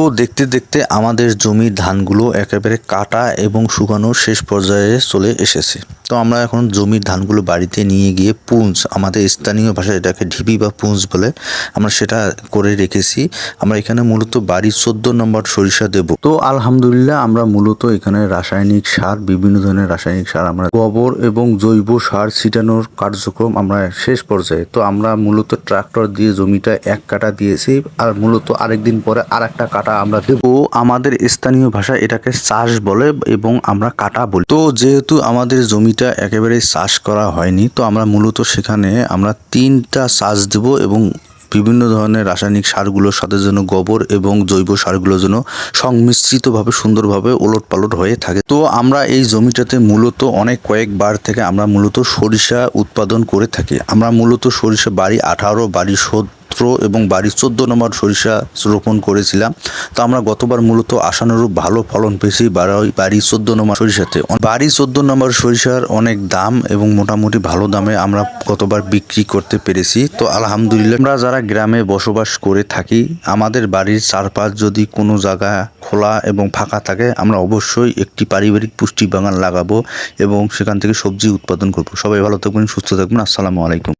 তো দেখতে দেখতে আমাদের জমির ধানগুলো একেবারে কাটা এবং শুকানোর শেষ পর্যায়ে চলে এসেছে। তো আমরা এখন জমির ধানগুলো বাড়িতে নিয়ে গিয়ে পুঞ্জ, আমাদের স্থানীয় ভাষায় এটাকে ঢিপি বা পুঞ্জ বলে আমরা সেটা করে রেখেছি। আমরা এখানে মূলত বাড়ির চোদ্দ নম্বর সরিষা দেব। তো আলহামদুলিল্লাহ আমরা মূলত এখানে রাসায়নিক সার, বিভিন্ন ধরনের রাসায়নিক সার আমরা গোবর এবং জৈব সার ছিটানোর কার্যক্রম আমরা শেষ পর্যায়ে। তো আমরা মূলত ট্রাক্টর দিয়ে জমিটা এক কাটা দিয়েছি আর মূলত আরেকদিন পরে আর একটা কাটা আমরা দেব। আমাদের স্থানীয় ভাষায় এটাকে চাষ বলে এবং আমরা কাটা বলি। তো যেহেতু আমাদের জমিটা একেবারে চাষ করা হয়নি, তো আমরা মূলত সেখানে আমরা তিনটা চাষ দেব এবং বিভিন্ন ধরনের রাসায়নিক সারগুলোর সাথে যেন গোবর এবং জৈব সারগুলো যেন সংমিশ্রিতভাবে, সুন্দরভাবে ওলট পালট হয়ে থাকে। তো আমরা এই জমিটাতে মূলত অনেক কয়েকবার থেকে আমরা মূলত সরিষা উৎপাদন করে থাকি। আমরা মূলত সরিষা বাড়ি, আঠারো বাড়ি সত্তর এবং বাড়ির চোদ্দ নম্বর সরিষা রোপণ করেছিলাম। তো আমরা গতবার মূলত আশানুরূপ ভালো ফলন পেয়েছি বাড়ি চোদ্দ নম্বর সরিষাতে। বাড়ি চোদ্দ নম্বর সরিষার অনেক দাম এবং মোটামুটি ভালো দামে আমরা গতবার বিক্রি করতে পেরেছি। তো আলহামদুলিল্লাহ আমরা যারা গ্রামে বসবাস করে থাকি, আমাদের বাড়ির চারপাশ যদি কোনো জায়গা খোলা এবং ফাঁকা থাকে, আমরা অবশ্যই একটি পারিবারিক পুষ্টি বাগান লাগাবো এবং সেখান থেকে সবজি উৎপাদন করব। সবাই ভালো থাকবেন, সুস্থ থাকবেন। আসসালামু আলাইকুম।